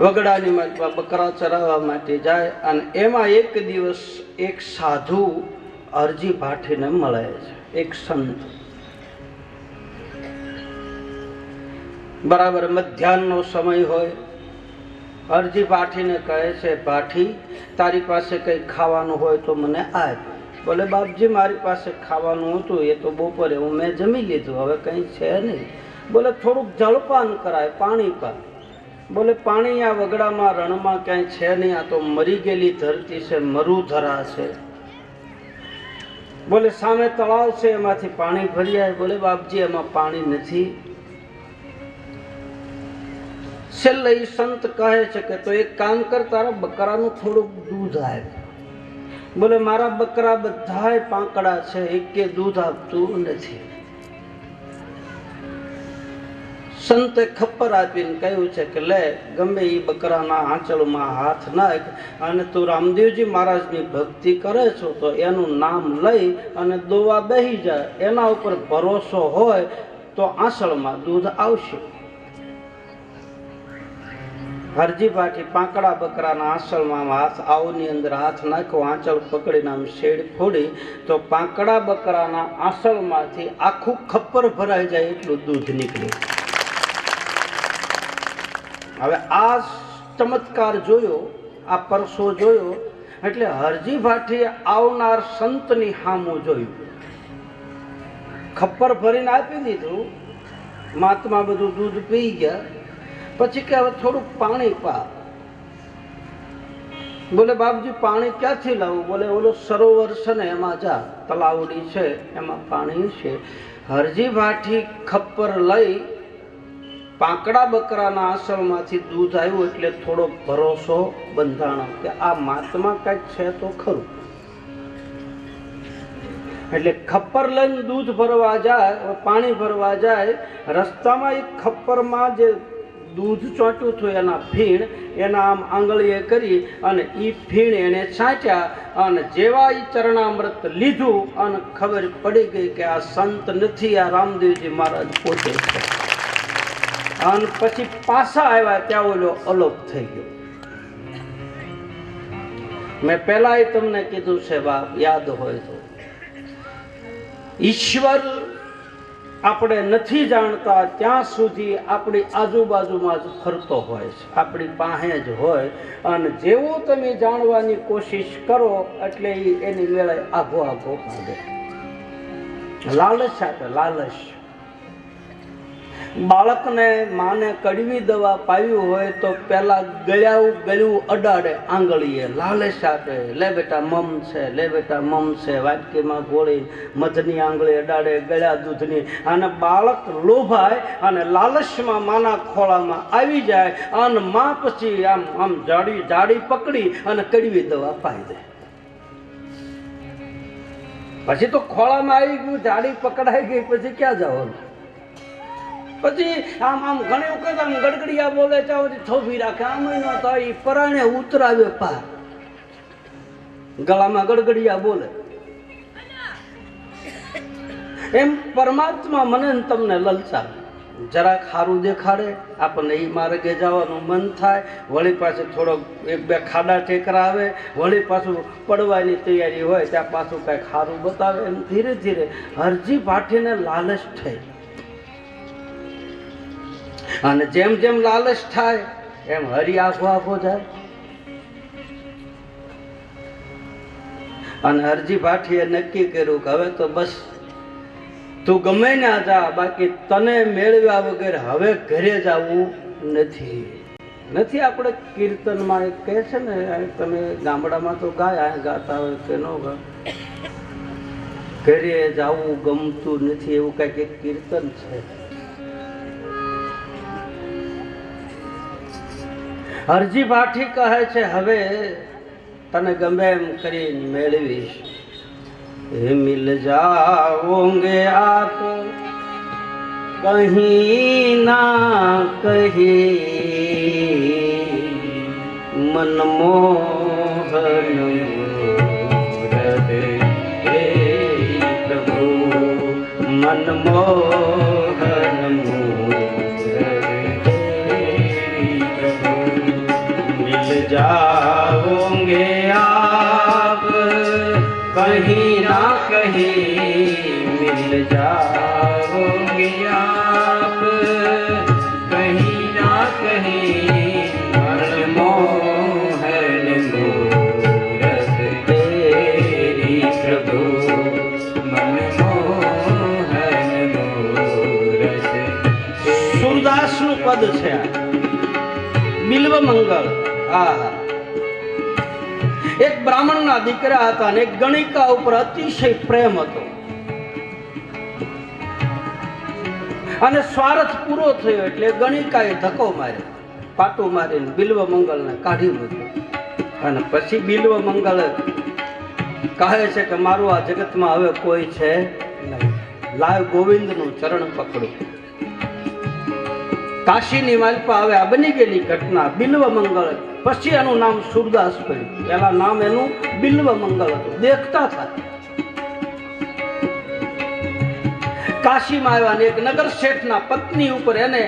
વગડાની માલિકા બકરા ચરાવવા માટે જાય અને એમાં એક દિવસ એક સાધુ અરજી ભાઠીને મળે છે, એક સંત. બરાબર મધ્યાહનનો સમય હોય, અરજી ભાઠીને કહે છે ભાઠી તારી પાસે કંઈ ખાવાનું હોય તો મને આપ. બોલે, બાપજી, મારી પાસે ખાવાનું હતું, એ તો બપોરે હું મેં જમી લીધું, હવે કંઈ છે નહીં. બોલે, થોડુંક જળપાન કરાય, પાણી પા બોલે, પાણી આ વગડામાં રણમાં ક્યાંય છે નહીં, આ તો મરી ગયેલી ધરતી છે મરુધરા છે. બોલે, સામે તળાવ છે, એમાંથી પાણી ભરી આવે બોલે, બાપજી, એમાં પાણી નથી. છેલ્લે એ સંત કહે છે કે, તો એક કામ કર, તારા બકરાનું થોડુંક દૂધ આવે બોલે, મારા બકરા બધાય પાંકડા છે, એકે દૂધ આપતું નથી. સંતે ખપ્પર આપીને કહ્યું છે કે લે, ગમે એ બકરાના આંચળમાં હાથ નાખ અને તું રામદેવજી મહારાજની ભક્તિ કરે છો તો એનું નામ લઈ અને દોવા બેહી જાય. એના ઉપર ભરોસો હોય તો આંચળમાં દૂધ આવશે. હરજી પાટી પાંકડા બકરાના આંચળમાં હાથ, આવની અંદર હાથ નાખો, આંચળ પકડીને આમ શેડ ફોડી તો પાંકડા બકરાના આંચળમાંથી આખું ખપ્પર ભરાઈ જાય, એટલું દૂધ નીકળે. હવે આ ચમત્કાર જોયો, આ પરસો જોયો, એટલે હરજી ભાઠીએ આવનાર સંતની હામું જોયું ખપ્પર ભરીને આપી દીધું મહાત્મા બધું દૂધ પી ગયા, પછી કે હવે થોડુંક પાણી પા. બોલે, બાપજી, પાણી ક્યાંથી લાવું? બોલે, ઓલો સરોવર છે ને, એમાં જા, તલાવડી છે, એમાં પાણી છે. હરજી ભાઠી ખપ્પર લઈ પાંકડા બકરાના આસળમાંથી દૂધ આવ્યું એટલે થોડો ભરોસો, બંધાણો કે આ મહાત્મા કંઈક છે તો ખરું. એટલે ખપ્પર લઈને દૂધ ભરવા જાય પાણી ભરવા જાય, રસ્તામાં એક ખપ્પરમાં જે દૂધ ચોંટ્યું હતું એના ફીણ, એના આમ આંગળીએ કરી અને એ ફીણ એને છાંચ્યા અને જેવા એ ચરણામૃત લીધું અને ખબર પડી ગઈ કે આ સંત નથી, આ રામદેવજી મહારાજ પોતે છે. અને પછી પાછા આવ્યા ત્યાં ઓલો અલોપ થઈ ગયો. મેં પહેલાંય તમને કીધું છે, બાપ, યાદ હોય તો. ઈશ્વર આપણે નથી જાણતા ત્યાં સુધી આપણી આજુબાજુમાં જ ફરતો હોય છે. આપણી પાસે જ હોય અને જેવું તમે જાણવાની કોશિશ કરો એટલે એની મેળે આઘો આઘો ભાગે લાલચ આપે, લાલચ. બાળકને માને કડવી દવા પાવી હોય તો પહેલાં ગળ્યાવું ગળ્યું અડાડે આંગળીએ. લાલચ આપે લે બેટા, મમ છે, લે બેટા, મમ છે. વાટકીમાં ગોળી, મધની આંગળી અડાડે, ગળ્યા દૂધની. અને બાળક લોભાય અને લાલચમાં માના ખોળામાં આવી જાય. અને માં પછી આમ આમ જાડી જાડી પકડી અને કડવી દવા પાઈ દે. પછી તો ખોળામાં આવી ગયું, જાડી પકડાઈ ગઈ, પછી ક્યાં જવાનું? પછી આમ આમ ઘણી વખત આમ ગડગડિયા બોલે ત્યાં થોભી રાખે. આમ ન થાય એ પરાણે ઉતરાવે પાર. ગળામાં ગડગડિયા બોલે. એમ પરમાત્મા મને તમને લલચા જરાક સારું દેખાડે, આપણને એ માર્ગે જવાનું મન થાય. વળી પાસે થોડોક એક બે ખાડા ટેકરા આવે, વળી પાછું પડવાની તૈયારી હોય, ત્યાં પાછું કાંઈક સારું બતાવે. એમ ધીરે ધીરે હરજી ભાઠીને લાલચ થઈ. અને જેમ જેમ લાલચ થાય, એમ હરી આખો આખો જાય. અને હરજી ભાઠીએ નક્કી કર્યું કે હવે તો બસ, તું ગમે ના જા, બાકી તને મેળવ્યા વગર હવે ઘરે જવું નથી. નથી આપણે કીર્તનમાં એક કહે છે ને, તમે ગામડામાં તો ગાય આ ગાતા હોય કે ન ગા ઘરે જવું ગમતું નથી એવું કંઈક એક કીર્તન છે. હરજી ભાઠી કહે છે, હવે તને ગમે એમ કરીને મેળવીશ. એ મિલ જાઓંગે આપ, કહી ના કહી મનમોહન હે મનમોહન સુરદાસનું પદ છે બિલ્વ મંગળ. આ એક બ્રાહ્મણના દીકરા હતા અને ગણિકા ઉપર અતિશય પ્રેમ હતો. અને સ્વાર્થ પૂરો થયો એટલે ગણિકાએ ધક્કો માર્યો. પાટું મારીને બિલ્વ મંગળને કાઢી મૂક્યો. અને પછી બિલ્વ મંગલ કહે છે કે મારું આ જગતમાં હવે કોઈ છે નહીં. લાવ ગોવિંદનું ચરણ પકડું. કાશીની માલપા હવે આ બની ગયેલી ઘટના, બિલ્વ મંગળ. પછી એનું નામ સુરદાસ પડ્યું પેલા નામ એનું બિલ્વ મંગળ હતું. દેખતા થાય કાશીમાં આવ્યા એક નગર શેઠના પત્ની ઉપર એને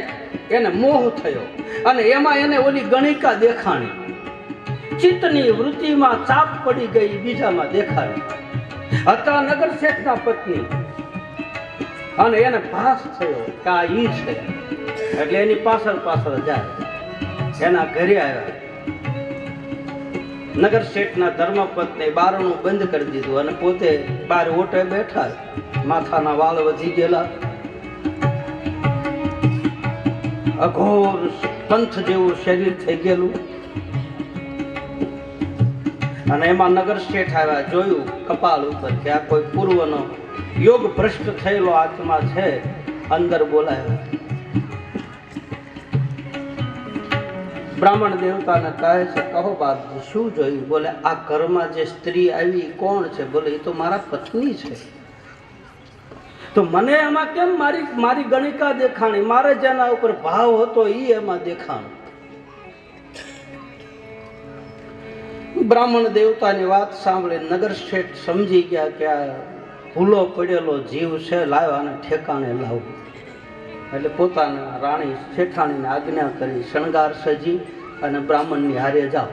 એને મોહ થયો. અને એમાં એને ઓલી ગણિકા દેખાણી. ચિત્તની વૃત્તિમાં ચાપ પડી ગઈ, બીજામાં દેખાડી હતા નગર શેઠના પત્ની. અને એને ભાસ થયો કે આ ઈ છે. એટલે એની પાછળ પાછળ જાય. એના ઘરે આવ્યા. નગર શેઠના ધર્મપત્ની બારણું બંધ કરી દીધું અને પોતે બાર ઓટે બેઠા માથાના વાળ વધી ગયેલા. અઘોર પંથ જેવું શરીર થઈ ગયેલું. અને એમાં નગર શેઠ આવ્યા, જોયું કપાળ ઉપર કે આ કોઈ પૂર્વનો યોગ ભ્રષ્ટ થયેલો આત્મા છે, અંદર બોલાયો. બ્રાહ્મણ દેવતાને કહે છે, કહો બાપજી, શું જોયું? બોલે, આ ઘરમાં જે સ્ત્રી આવી કોણ છે? બોલે એ તો મારા પત્ની છે. તો મને એમાં કેમ મારી મારી ગણિકા દેખાણી? મારે જેના ઉપર ભાવ હતો એ એમાં દેખાણ. બ્રાહ્મણ દેવતાની વાત સાંભળી, નગર શેઠ સમજી ગયા કે આ ભૂલો પડેલો જીવ છે, લાવ્યો અને ઠેકાણે લાવવું એટલે પોતાના રાણી શેઠાણીને આજ્ઞા કરી, શણગાર સજી અને બ્રાહ્મણની હારે જાઓ.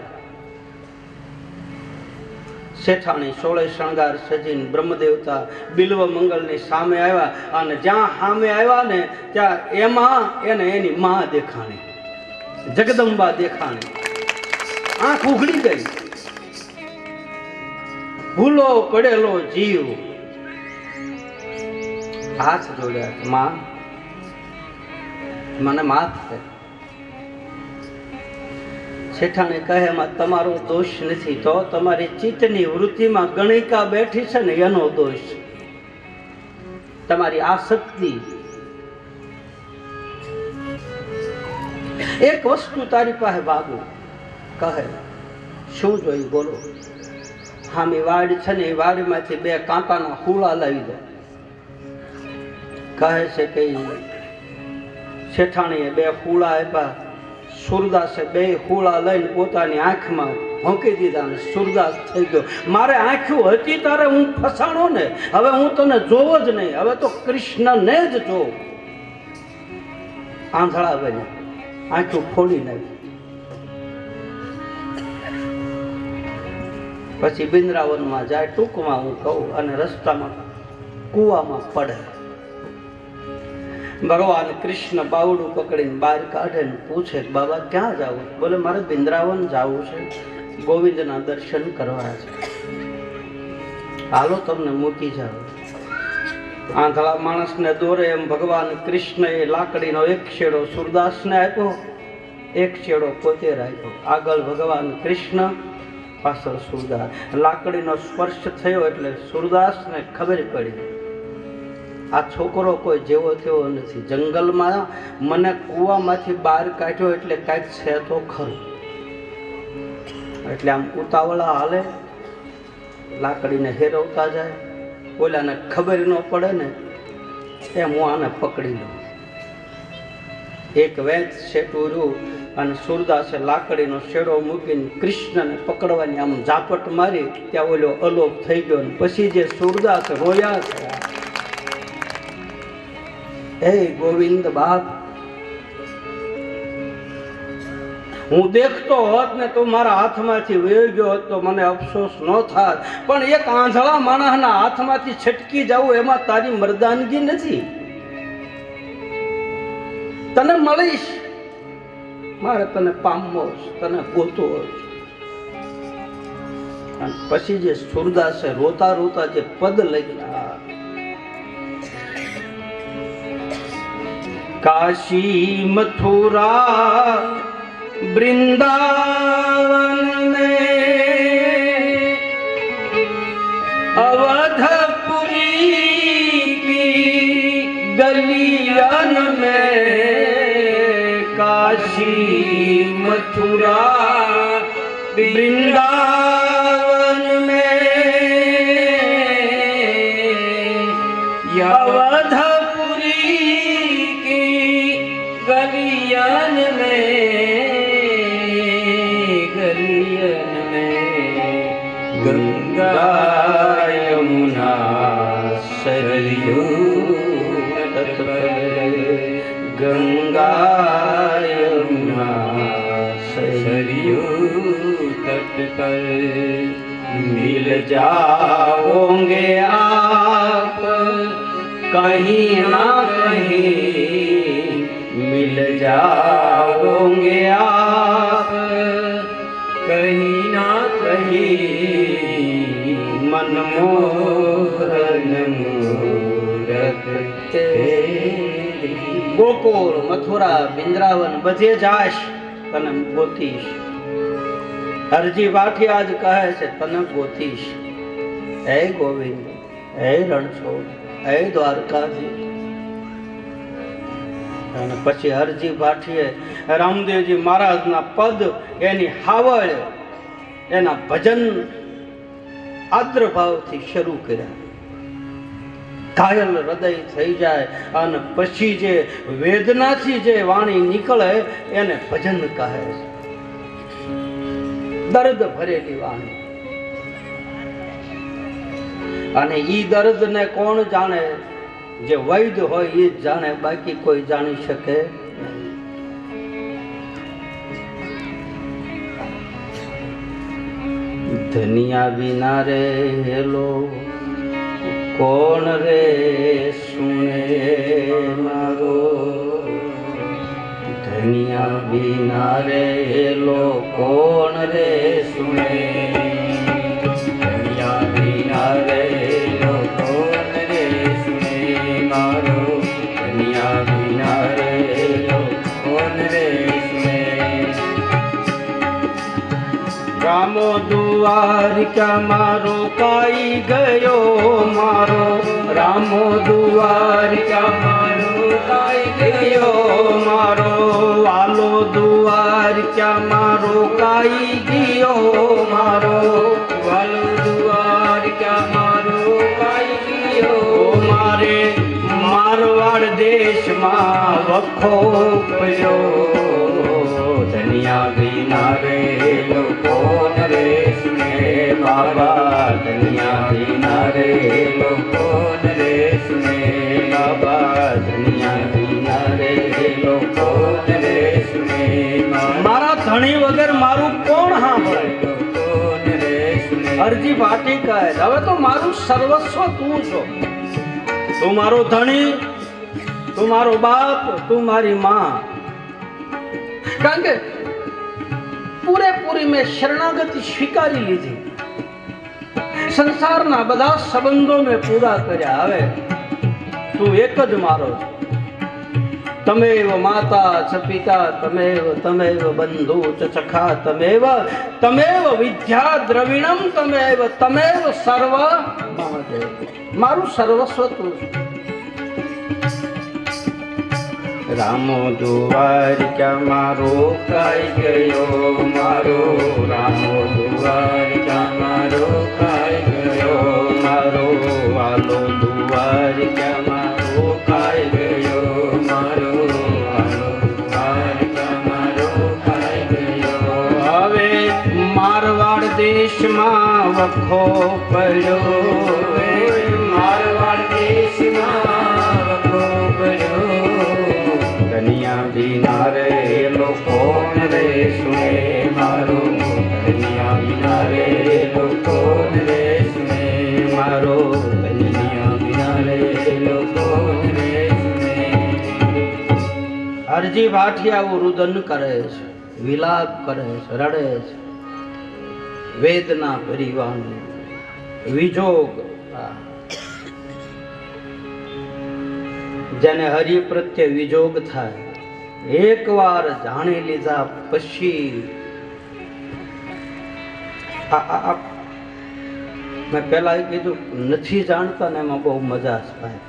શેઠાણી સોળે શણગાર સજીને બ્રહ્મદેવતા બિલ્વ મંગલની સામે આવ્યા અને જ્યાં સામે આવ્યા ને ત્યાં એમાં એને એની માં દેખાણી, જગદંબા દેખાણી. આંખ ઉઘડી ગઈ. ભૂલો પડેલો જીવ. હાથ જોડ્યા, માં મને માફ છે. શેઠાણી કહે માં તમારો દોષ નથી, તો તમારી ચિત્તની વૃત્તિમાં ગણિકા બેઠી છે ને એનો દોષ. તમારી આસક્તિ એક વસ્તુ તારી પાસે બાબુ કહે, શું જોયું? બોલો. હામી વાડ છે ને એ વાડમાંથી બે કાંટાના હુળા લાવી દે. કહે છે કે શેઠાણીએ બે હુળા આપ્યા. સુરદાસે બે હુળા લઈને પોતાની આંખમાં ભોંકી દીધા ને સુરદાસ થઈ ગયો. મારે આંખ્યું હતી તારે હું ફસાણો ને? હવે હું તને જોવો જ નહીં. હવે તો કૃષ્ણને જ જોઉં આંધળા બને આંખું ખોલી નાખી પછી બિંદ્રાવનમાં જાય ટૂંકમાં હું કહું અને રસ્તામાં કૂવામાં પડે. ભગવાન કૃષ્ણ બાવડું પકડીને બહાર કાઢે ને પૂછે બાબા, ક્યાં જાવું? બોલે, મારે બિંદ્રાવન જવું છે. ગોવિંદના દર્શન કરવા છે. હાલો તમને મૂકી જાવ આંધળા માણસને દોરે એમ ભગવાન કૃષ્ણએ લાકડીનો એક છેડો સુરદાસને આપ્યો. એક છેડો પોતે રાખ્યો આગળ ભગવાન કૃષ્ણ, પાછળ સુરદાસ. લાકડીનો સ્પર્શ થયો એટલે સુરદાસને ખબર પડી. આ છોકરો કોઈ જેવો તેવો નથી. જંગલમાં મને કૂવામાંથી બહાર કાઢ્યો એટલે કાંઈક છે તો ખરું. એટલે આમ ઉતાવળા હાલે, લાકડીને હેરવતા જાય. ઓલાને ખબર ન પડે ને, એમ હું આને પકડી લઉં. એક વેચ શેટુર્યું અને સુરદાસે લાકડીનો શેડો મૂકીને કૃષ્ણને પકડવાની આમ ઝાપટ મારી, ત્યાં ઓલો અલોપ થઈ ગયો ને. પછી જે સુરદાસ રોયા છે હે ગોવિંદ બાપ. હું દેખતો હોત ને તો મારા હાથમાંથી વહી ગયો હોત તો મને અફસોસ ન થાત. પણ એક આંધળા માણસના હાથમાંથી છટકી જવું એમાં તારી મરદાનગી નથી. તને મળીશ. મારે તને પામવો તને ગોતો પછી જે સુરદાસે રોતા રોતા જે પદ લખ્યા काशी मथुरा वृंदावन में अवधपुरी की गलियन में काशी मथुरा वृंदावन में अवधपुरी गलियन में गलियन में गंगा यमुना सरयू तट पर गंगा यमुना सरयू तट पर मिल जाओगे आप कहीं ना कहीं मिल जाओगे आप कहीं ना कहीं मनमोहन मूरत तेरी ગોકુળ મથુરા બિંદ્રાવન બધે જાશ તને ગોતીશ હરજી વાઠી આજ કહે છે તને ગોતીશ હે ગોવિંદ હે રણછોડ હે દ્વારકાજી અને પછી હરજી ભાઠીએ રામદેવજી મહારાજના પદ, એની હાવળ, એના ભજન આદ્ર શરૂ કર્યા. ઘાયલ હૃદય થઈ જાય અને પછી જે વેદનાથી જે વાણી નીકળે, એને ભજન કહે છે. દર્દ ભરેલી વાણી. અને ઈ દર્દને કોણ જાણે? જે વૈદ હોય એ જ જાણે બાકી કોઈ જાણી શકે નહીં. ધનિયા વિના રે હેલો કોણ રે સુણે મારો ધનિયા વિના રે હેલો કોણ રે સુણે દુવારિકા મારો કાઈ ગયો મારો? રામો દુવારિકા મારો કાઈ ગયો મારો? વાલો દુવારિકા મારો કાઈ ગયો મારો? વાલો દુવારિકા મારો કાઈ ગયો મારે? મારવાડ દેશમાં વખો પયો ધનિયા વિના રે લોકો રે સુને બાબા ધનિયા વિના રે લોકોન રે સુને. બાબા ધનિયા વિના રે લોકોન રે સુને. મારા ધણી વગર મારું કોણ સાંભળે? અરજી ભાટી કહે હવે તો મારું સર્વસ્વ તું છો. તું મારો ધણી તું મારો બાપ તું મારી માં. કારણ કે પૂરેપૂરી મેં શરણાગતિ સ્વીકારી લીધી. સંસારના બધા સંબંધો મેં પૂરા કર્યા. હવે તું એક જ મારો તમેવ માતા ચ પિતા, તમેવ તમેવ બંધુ ચ ચખા, તમેવ તમેવ વિદ્યા દ્રવિણમ, તમેવ તમેવ સર્વ મહાદેવ. મારું સર્વસ્વ તું છે. રામો દ્વારિકા મારો ખાઈ ગયો? મારો રામો દ્વારિકા મારો ખાઈ ગયો? મારો વાલો દ્વારિકા મારો ખાઈ ગયો? મારો વાલો દ્વારિકા મારો ખાઈ ગયો? હવે મારવાડ દેશમાં વખો પડ્યો. લોકોન રે સુને મારો કન્યા વિના રે લોકોન રે સુને મારો કન્યા વિના રે લોકોન રે સુને? અરજી ભાટિયા રુદન કરે છે, વિલાપ કરે છે, રડે છે. વેદના ભરીવાની વિજોગ જેને હરિ પ્રત્યે વિજોગ થાય. એકવાર જાણી લીધા પછી મેં પહેલા એ કીધું, નથી જાણતા ને એમાં બહુ મજા થાય.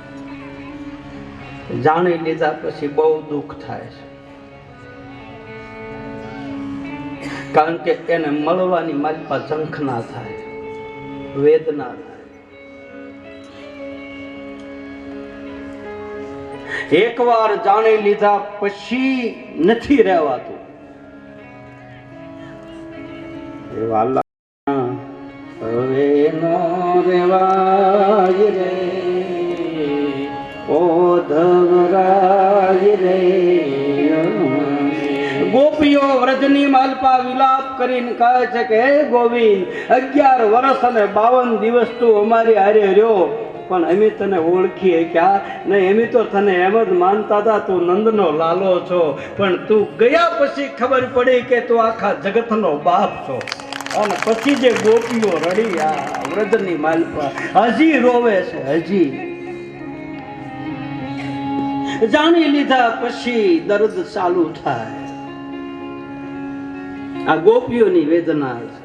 જાણી લીધા પછી બહુ દુઃખ થાય છે. કારણ કે એને મળવાની મારી પાસે ઝંખના થાય, વેદના થાય એકવાર જાણી લીધા પછી નથી રહેવાતું. હવે નો રેવાય રે. ઓ ધવરાય રે ગોપીઓ વ્રજની માલપા વિલાપ કરીને કહે છે કે, હે ગોવિંદ, અગિયાર વર્ષ અને બાવન દિવસ તું અમારી હારે રહ્યો. પણ અમે તને ઓળખીએ ક્યાં? નહીં એમ તો તને એમ જ માનતા હતા, તું નંદનો લાલો છો. પણ તું ગયા પછી ખબર પડી કે તું આખા જગતનો બાપ છો. અને પછી જે ગોપીઓ રડી આ વ્રજની માલપા હજી રોવે છે, હજી. જાણી લીધા પછી દર્દ ચાલુ થાય. આ ગોપીઓની વેદના છે.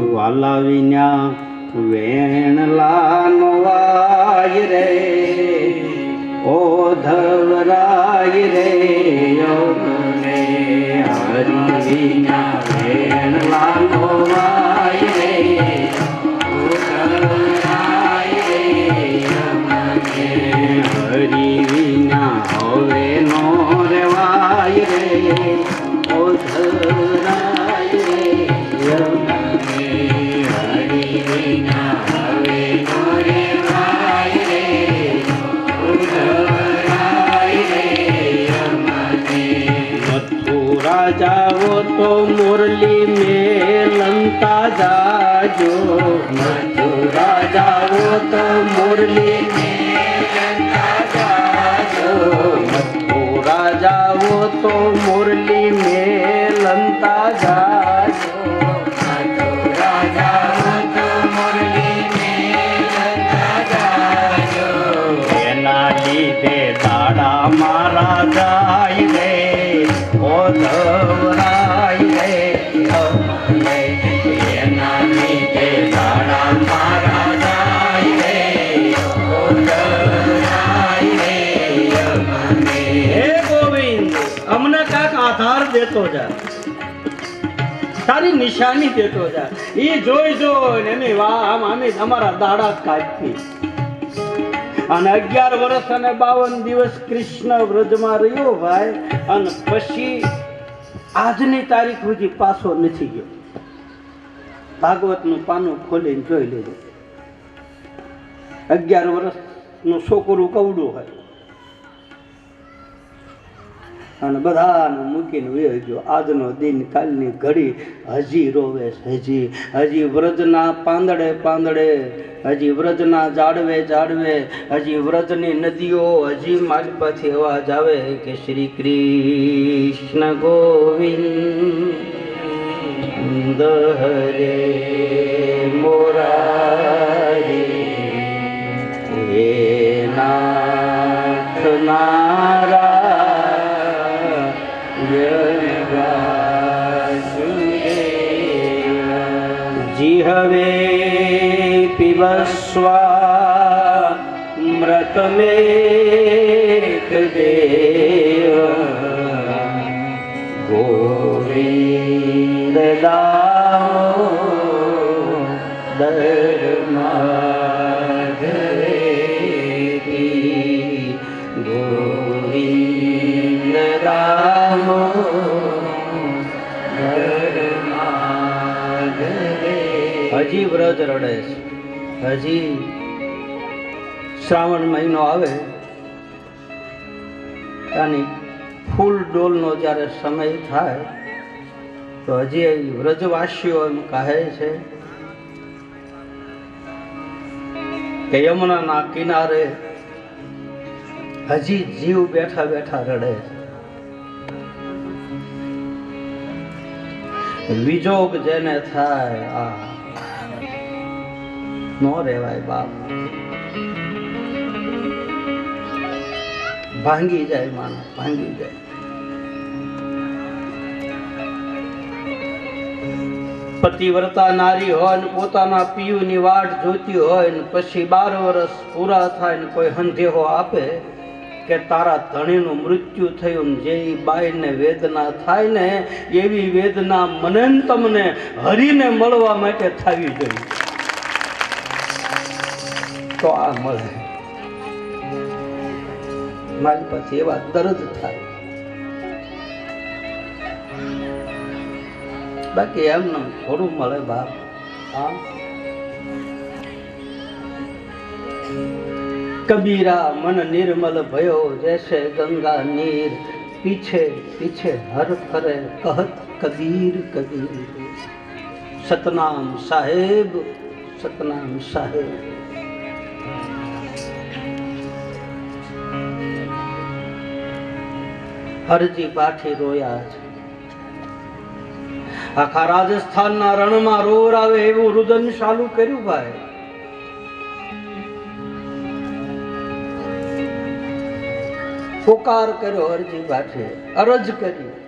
વાલા વિના વેણલા વાય રે ઓ ધવરાય રે રે હરિ મુરલી મેલંતા જાજો મથુરા જાઓ તો મુરલી નિશાની દેતો જા એ જોઈ જોઈને એની વાહ આમ અમે અમારા દાડા કાઢતી. અને અગિયાર વર્ષ અને બાવન દિવસ કૃષ્ણ વ્રજમાં રહ્યો ભાઈ, અને પછી આજની તારીખ સુધી પાછો નથી ગયો. ભાગવતનું પાનું ખોલીને જોઈ લેજો. અગિયાર વર્ષનું છોકરું કવડું હોય? અને બધાને મૂકીને ગયો આજનો દિન કાલની ઘડી હજી રોવે હજી. હજી વ્રજના પાંદડે પાંદડે, હજી વ્રજના જાડવે જાડવે, હજી વ્રજની નદીઓ હજી મારી પાછી અવાજ આવે કે શ્રી કૃષ્ણ ગોવિંદ હરે મૃતમેક દેવ ગોવિંદ દામો ધર્માધરેતી ગોવિંદ રામો હજી વ્રત રડે છે. હજી શ્રાવણ મહિનો આવે ત્યાંની ફૂલ ડોલનો જ્યારે સમય થાય, તો હજી વ્રજવાસીઓ એમ કહે છે કે યમુનાના કિનારે હજી જીવ બેઠા બેઠા રડે વિજોગ જેને થાય, આ નો રેવાય બાપ. ભાંગી જાય માણસ, ભાંગી જાય. પતિવ્રતા નારી હોય ને પોતાના પિયુની વાટ જોતી હોય ને પછી બાર વર્ષ પૂરા થાય ને કોઈ સંદેહો આપે કે તારા ધણીનું મૃત્યુ થયું ને જે બાઈને વેદના થાય ને એવી વેદના મને તમને હરીને મળવા માટે થવી જોઈએ. તો આ મળે. મારી પાસે એવા દર્દ થાય. બાકી એમને થોડું મળે બાપ. કબીરા મન નિર્મલ ભયો જૈસે ગંગા નીર. પીછે પીછે હર ફરે કહત કબીર કબીર. સતનામ સાહેબ સતનામ સાહેબ. હરજી પાઠી રોયા છે. આખા રાજસ્થાનના રણમાં રોર આવે એવું રુદન ચાલુ કર્યું ભાઈ. પોકાર કર્યો હરજી ભાઠે અરજ કરી.